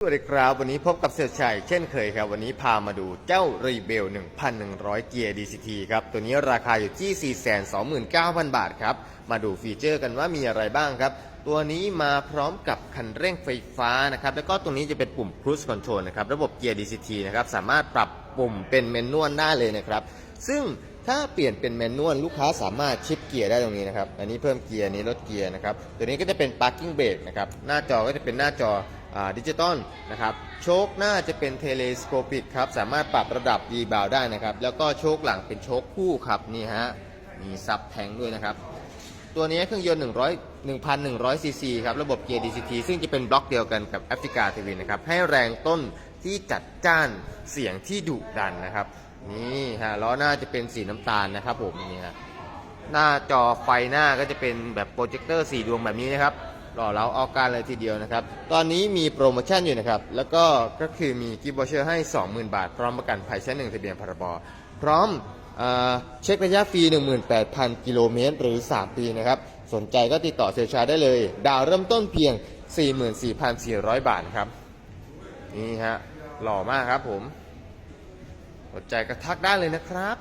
สวัสดีครับ วันนี้พบกับเสี่ยวชัยเช่นเคยครับ วันนี้พามาดูเจ้ารีเบล 1,100 เกียร์ DCT ครับ ตัวนี้ราคาอยู่ที่ 429,000 บาทครับ มาดูฟีเจอร์กันว่ามีอะไรบ้างครับ ตัวนี้มาพร้อมกับคันเร่งไฟฟ้านะครับ แล้วก็ตรงนี้จะเป็นปุ่ม Cruise Control นะครับ ระบบเกียร์ DCT นะครับ สามารถปรับปุ่มเป็นเมนนวลได้เลยนะครับ ซึ่งถ้าเปลี่ยนเป็นแมนนวลลูกค้าสามารถชิปเกียร์ได้ตรงนี้นะครับ อันนี้เพิ่มเกียร์นนี้ลดเกียร์นะครับ ตัวนี้ก็จะเป็น parking brake นะครับ หน้าจอก็จะเป็นหน้าจอ ดิจิตอลนะครับโชคหน้าจะเป็นเทเลสโคปิกครับสามารถปรับระดับดีบาวได้นะครับ แล้วก็โชคหลังเป็นโชคคู่ครับนี่ฮะมีซับแทงด้วยนะครับ ตัวนี้เครื่องยนต์100 1,100ซีซีครับระบบเกียร์ DCT ซึ่งจะเป็นบล็อกเดียวกันกับแอฟริกาทีวีนะครับให้แรงต้นที่จัดจ้านเสียงที่ดุดันนะครับนี่ฮะล้อหน้าจะเป็นสีน้ำตาลนะครับผมนี่ฮะหน้าจอไฟหน้าก็จะเป็นแบบโปรเจคเตอร์สีดวงแบบนี้นะครับ หล่อเราเอาการเลยทีเดียวนะครับ ตอนนี้มีโปรโมชั่นอยู่นะครับ แล้วก็ก็คือมีกิฟต์วอเชอร์ให้ 20,000 บาท พร้อมประกันภัยชั้นหนึ่งทะเบียนพรบพร้อมอ่าเช็คระยะฟรี 18,000 กิโลเมตร หรือ 3 ปีนะครับ สนใจก็ติดต่อเซลชาได้เลย ดาวเริ่มต้นเพียง 44,400 บาทครับ นี่ฮะ หล่อมากครับผม สนใจก็ทักได้เลยนะครับ